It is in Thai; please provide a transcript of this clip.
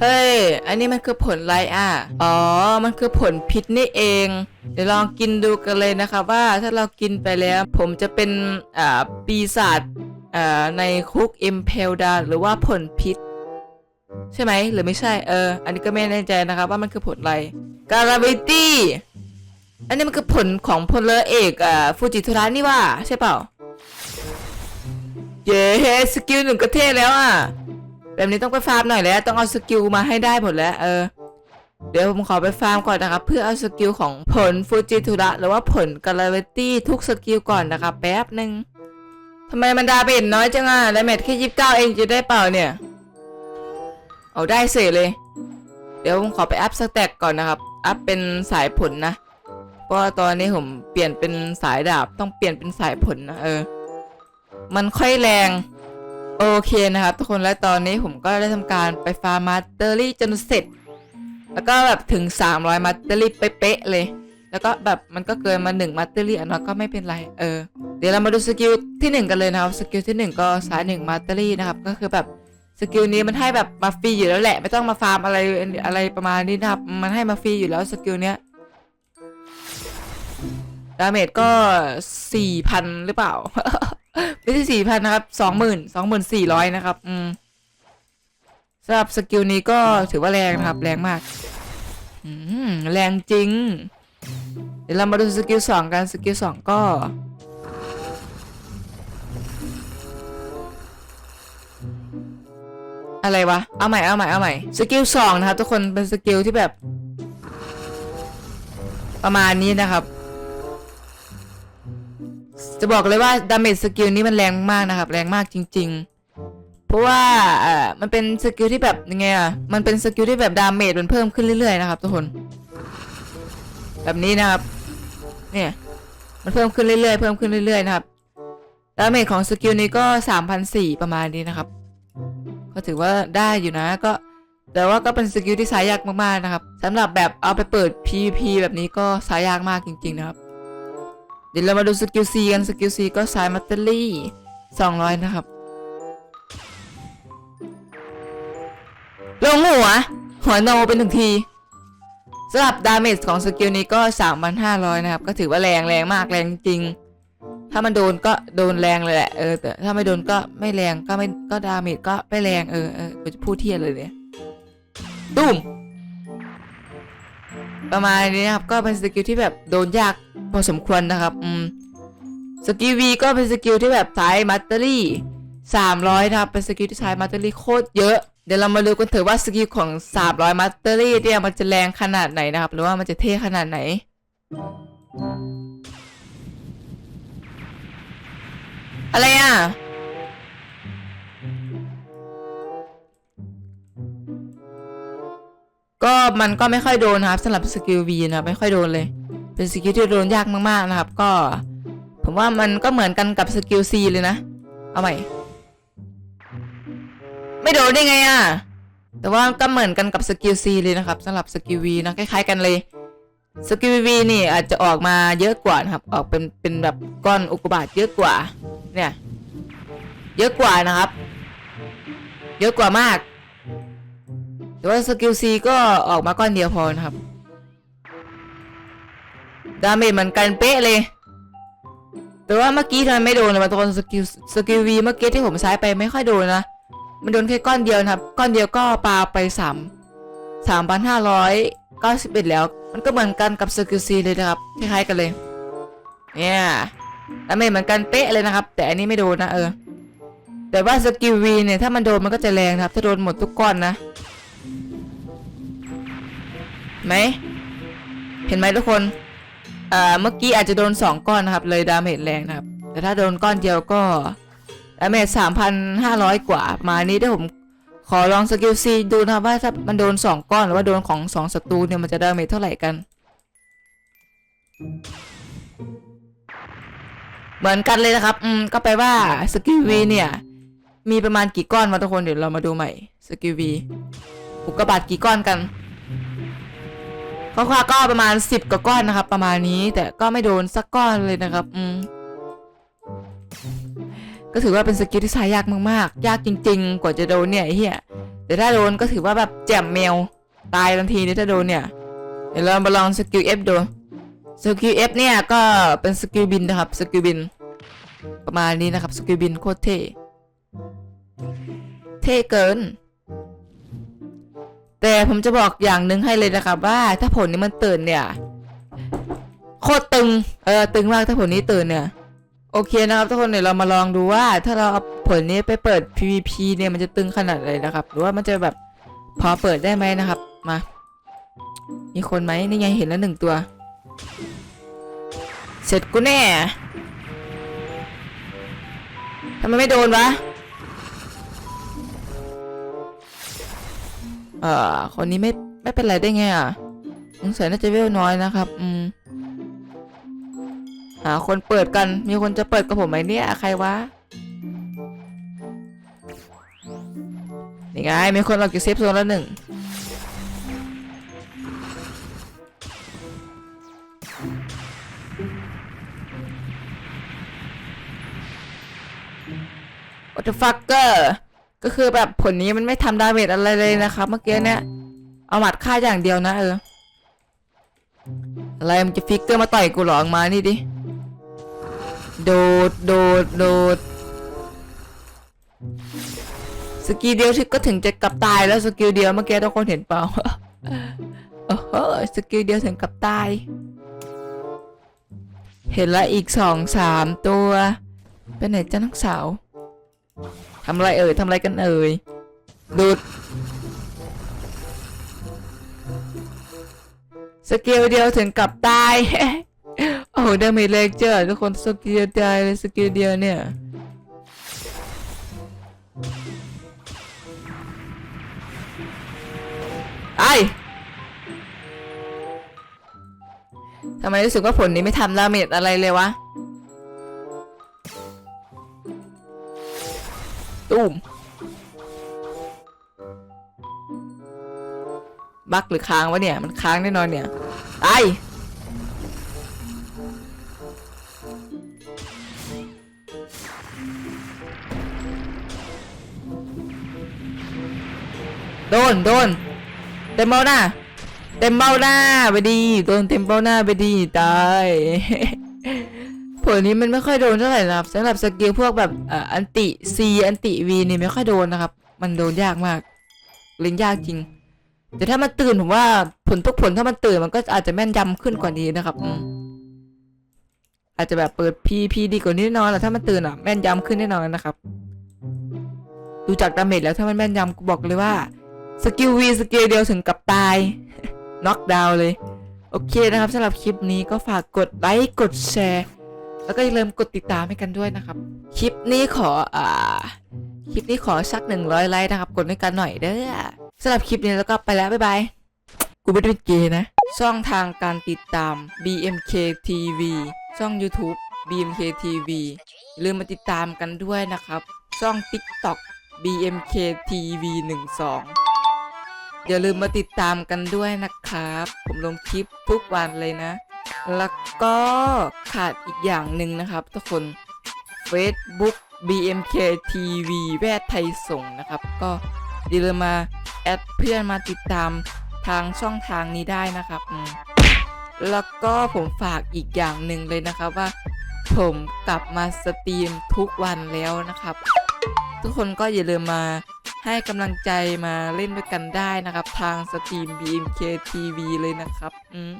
เฮ้ย อันนี้มันคือผลอะไรอะ อ๋อ มันคือผลพิษนี่เอง เดี๋ยวลองกินดูกันเลยนะคะว่าถ้าเรากินไปแล้ว ผมจะเป็นอ่าปีศาจอ่าในคุกเอิมเพลดาหรือว่าผลพิษ ใช่ไหมหรือไม่ใช่ เออ อันนี้ก็ไม่แน่ใจนะครับว่ามันคือผลอะไรการาบิตี้อันนี้มันคือผลของพลเรือเอกอ่าฟูจิทุระนี่ว่าใช่เปล่า เย้สกิลหนึ่งก็เท่แล้วอะ แบบนี้ต้องไปฟาร์มหน่อยแล้ว ต้องเอาสกิลมาให้ได้หมดแล้วเออ เดี๋ยวผมขอไปฟาร์มก่อนนะครับ เพื่อเอาสกิลของผลฟูจิทุระหรือว่าผลกาลาเวตี้ทุกสกิลก่อนนะครับแป๊บหนึ่งทำไมมันดาเมจน้อยจังอะดาเมจแค่ยี่สิบเก้าเองจะได้เปล่าเนี่ย เอาได้เสร็จเลย เดี๋ยวผมขอไปอัพสแต็กก่อนนะครับ อัพเป็นสายผลนะ เพราะตอนนี้ผมเปลี่ยนเป็นสายดาบ ต้องเปลี่ยนเป็นสายผลนะเออ มันค่อยแรง โอเคนะครับทุกคนและตอนนี้ผมก็ได้ทำการไปฟาร์มมาสเตอรี่จนเสร็จ แล้วก็แบบถึง 300มาสเตอรี่เป๊ะๆเลย แล้วก็แบบมันก็เกินมา1มาสเตอรี่อันนั้นก็ไม่เป็นไรเออเดี๋ยวเรามาดูสกิลที่ 1 กันเลยนะครับสกิลที่ 1 ก็สาย1มาสเตอรี่นะครับก็คือแบบสกิลนี้มันให้แบบมาฟรีอยู่แล้วแหละ ไม่ต้องมาฟาร์มอะไรอะไรประมาณนี้นะครับ มันให้มาฟรีอยู่แล้วสกิลเนี้ยดาเมจก็ 4,000 หรือเปล่า ไม่ใช่สี่พันนะครับสองหมื่นสองหมื่นสี่ร้อยนะครับ อืมสำหรับสกิลนี้ก็ถือว่าแรงนะครับ แรงมาก อืมแรงจริง เดี๋ยวเรามาดูสกิลสองกันสกิลสองก็อะไรวะ เอาใหม่ เอาใหม่ เอาใหม่ สกิลสองนะครับ ทุกคน เป็นสกิลที่แบบ ประมาณนี้นะครับ จะบอกเลยว่าดาเมจสกิลนี้มันแรงมากนะครับ แรงมากจริง ๆ เพราะว่าเอ่อมันเป็นสกิลที่แบบยังไงอะมันเป็นสกิลที่แบบดาเมจมันเพิ่มขึ้นเรื่อยๆนะครับทุกคน แบบนี้นะครับ เนี่ยมันเพิ่มขึ้นเรื่อยๆเพิ่มขึ้นเรื่อยๆนะครับดาเมจของสกิลนี้ก็สามพันสี่ประมาณนี้นะครับ ก็ถือว่าได้อยู่นะก็แต่ว่าก็เป็นสกิลที่สายยากมากๆนะครับสำหรับแบบเอาไปเปิด PVP แบบนี้ก็สายยากมากจริง ๆ นะครับ เดี๋ยวเรามาดูสกิล C กันสกิล C ก็สายมัตเตอรี่200 นะครับลงหัวหัวโนเป็นหนึ่งทีสำหรับดาเมจของสกิลนี้ก็ 3,500 นะครับ ก็ถือว่าแรงแรงมากแรงจริง ถ้ามันโดนก็โดนแรงเลยแหละเออแต่ถ้าไม่โดนก็ไม่แรงก็ไม่ก็ดาเมจก็ไม่แรงเออเออจะพูดเทียเลยเนี่ยตุ้ม ประมาณนี้นะครับ ก็เป็นสกิลที่แบบโดนยากพอสมควรนะครับอืมสกิล V ก็เป็นสกิลที่แบบใช้มัตเตอรี่สามร้อยนะครับเป็นสกิลที่ใช้มัตเตอรี่โคตรเยอะเดี๋ยวเรามาดูกันเถอะว่าสกิลของสามร้อยมัตเตอรี่เนี่ยมันจะแรงขนาดไหนนะครับ หรือว่ามันจะเท่ขนาดไหน อะไรอะ ก็มันก็ไม่ค่อยโดนนะครับสำหรับสกิล V นะครับไม่ค่อยโดนเลย เป็นสกิลที่โดนยากมากๆนะครับ ก็ ผมว่ามันก็เหมือนกันกับสกิล C เลยนะ เอาใหม่ ไม่โดนได้ไงอะ แต่ว่าก็เหมือนกันกับสกิล C เลยนะครับสำหรับสกิล V นะคล้ายๆกันเลยสกิล V นี่อาจจะออกมาเยอะกว่านะครับ ออกเป็นเป็นแบบก้อนอุกกาบาตเยอะกว่า เนี่ย เยอะกว่านะครับ เยอะกว่ามาก แต่ว่าสกิล C ก็ออกมาก้อนเดียวพอนะครับ ดาเมจเหมือนกันเป๊ะเลย แต่ว่าเมื่อกี้ทำไมไม่โดนเลยมาตอนสกิลสกิล V เมื่อกี้ที่ผมใช้ไปไม่ค่อยโดนนะ มันโดนแค่ก้อนเดียวนะครับ ก้อนเดียวก็ปาไปสามสามพันห้าร้อยเก้าสิบเอ็ดแล้ว มันก็เหมือนกันกับสกิล C เลยนะครับ คล้ายๆกันเลย เนี่ยดาเมจเหมือนกันเป๊ะเลยนะครับ แต่อันนี้ไม่โดนนะเออ แต่ว่าสกิล V เนี่ยถ้ามันโดนมันก็จะแรงนะครับ ถ้าโดนหมดทุกก้อนนะ ไหม เห็นไหมทุกคนอ่าเมื่อกี้อาจจะโดน 2 ก้อนนะครับ เลยดาเมจแรงนะครับ แต่ถ้าโดนก้อนเดียวก็ดาเมจ3,500กว่ามานี้เดี๋ยวผมขอลองสกิลซีดูนะครับว่าถ้ามันโดน 2 ก้อนหรือว่าโดนของ2ศัตรูเนี่ยมันจะดาเมจเท่าไหร่กัน เหมือนกันเลยนะครับ อืม ก็แปลว่าสกิลวีเนี่ย มีประมาณกี่ก้อนมาทุกคนเดี๋ยวเรามาดูใหม่สกิลวี อุกกาบาตกี่ก้อนกันคร่าวๆก็ประมาณสิบกว่าก้อนนะครับ ประมาณนี้แต่ก็ไม่โดนสักก้อนเลยนะครับอืมก็ถือว่าเป็นสกิลที่ใช้ยากมากๆ ยากจริง ๆ กว่าจะโดนเนี่ยเหี้ยแต่ถ้าโดนก็ถือว่าแบบแจ่มแมวตายทันทีเลยถ้าโดนเนี่ยเดี๋ยวเรามาลองสกิล F ดูสกิล F เนี่ยก็เป็นสกิลบินนะครับสกิลบิน ประมาณนี้นะครับสกิลบินโคตรเท่เท่เกิน แต่ผมจะบอกอย่างหนึ่งให้เลยนะครับว่าถ้าผลนี้มันตื่นเนี่ยโคตรตึง เออตึงมากถ้าผลนี้ตื่นเนี่ย โอเคนะครับทุกคนเดี๋ยวเรามาลองดูว่า ถ้าเราเอาผลนี้ไปเปิด PVP เนี่ยมันจะตึงขนาดไหนนะครับ หรือว่ามันจะแบบพอเปิดได้ไหมนะครับ มา มีคนไหมนี่ไงเห็นแล้วหนึ่งตัว เสร็จกูแน่ทำไมไม่โดนวะ เอ่อ คนนี้ไม่ไม่เป็นไรได้ไงอะสงสัยน่าจะเวลน้อยนะครับ อืมหาคนเปิดกัน มีคนจะเปิดกับผมไหมเนี่ย ใครวะ นี่ไง มีคนออกจากเซฟโซนแล้วหนึ่ง What the fucker ก็คือแบบผลนี้มันไม่ทำดาเมจอะไรเลยนะครับ เมื่อกี้เนี่ย เอาหมัดฆ่าอย่างเดียวนะ เออ อะไรมันจะฟิกเกอร์มาต่อยกูหรอออกมานี่ดิ โดด โดด โดด สกิลเดียวที่ก็ถึงจะกลับตายแล้วสกิลเดียวเมื่อกี้ทุกคนเห็นเปล่าโอ้โหสกิลเดียวถึงกลับตาย เห็นละอีกสองสามตัวเป็นไหนจ้านักสาว ทำอะไรเอ่ยทำอะไรกันเอ่ยดูดสกิลเดียวถึงกับตาย โอ้โหดาเมจเลกเจอร์ทุกคนสกิลเดียเลยสกิลเดียวเนี่ยไอทำไมรู้สึกว่าผลนี้ไม่ทำดาเมจอะไรเลยวะ ตุ้มบักหรือค้างวะเนี่ย มันค้างแน่นอนเนี่ยไอโดน โดน เต็มเบ้าหน้า เต็มเบ้าหน้าไปดี โดนเต็มเบ้าหน้าไปดี ตาย ลนี้มันไม่ค่อยโดนเท่าไหร่นะครับสำหรับสกิลพวกแบบอ,อันติ C อันติ V นี่ไม่ค่อยโดนนะครับ มันโดนยากมากเล่นยากจริง แต่ถ้ามันตื่นผมว่าผลทุกผลถ้ามันตื่นมันก็อาจจะแม่นยำขึ้นกว่านี้นะครับอาจจะแบบเปิด PP ดีกว่านี้แน่นอนแหละถ้ามันตื่นอะแม่นยำขึ้นแน่นอนนะครับ ดูจากดาเมจแล้วถ้ามันแม่นยำกูบอกเลยว่าสกิล V สกิลเดียวถึงกับตายน็อกดาวน์เลย โอเคนะครับสำหรับคลิปนี้ก็ฝากกดไลค์กดแชร์ แล้วก็อย่าลืมกดติดตามให้กันด้วยนะครับ คลิปนี้ขออ่าคลิปนี้ขอสักหนึ่งร้อยไลค์นะครับ กดให้กันหน่อยเด้อสำหรับคลิปนี้แล้วก็ไปแล้ว บ๊ายบาย กูไม่ได้เป็นเกย์นะ ช่องทางการติดตาม BMK TV ช่อง YouTube BMK TV อย่าลืมมาติดตามกันด้วยนะครับ ช่อง TikTok BMK TV 12อย่าลืมมาติดตามกันด้วยนะครับ ผมลงคลิปทุกวันเลยนะ แล้วก็ขาดอีกอย่างหนึ่งนะครับทุกคน Facebook BMK TV แวดไทยส่งนะครับ ก็อย่าลืมมาแอดเพื่อนมาติดตามทางช่องทางนี้ได้นะครับ แล้วก็ผมฝากอีกอย่างหนึ่งเลยนะครับว่า ผมกลับมาสตรีมทุกวันแล้วนะครับ ทุกคนก็อย่าลืมมาให้กำลังใจมาเล่นด้วยกันได้นะครับ ทางสตรีม BMK TV เลยนะครับ อืม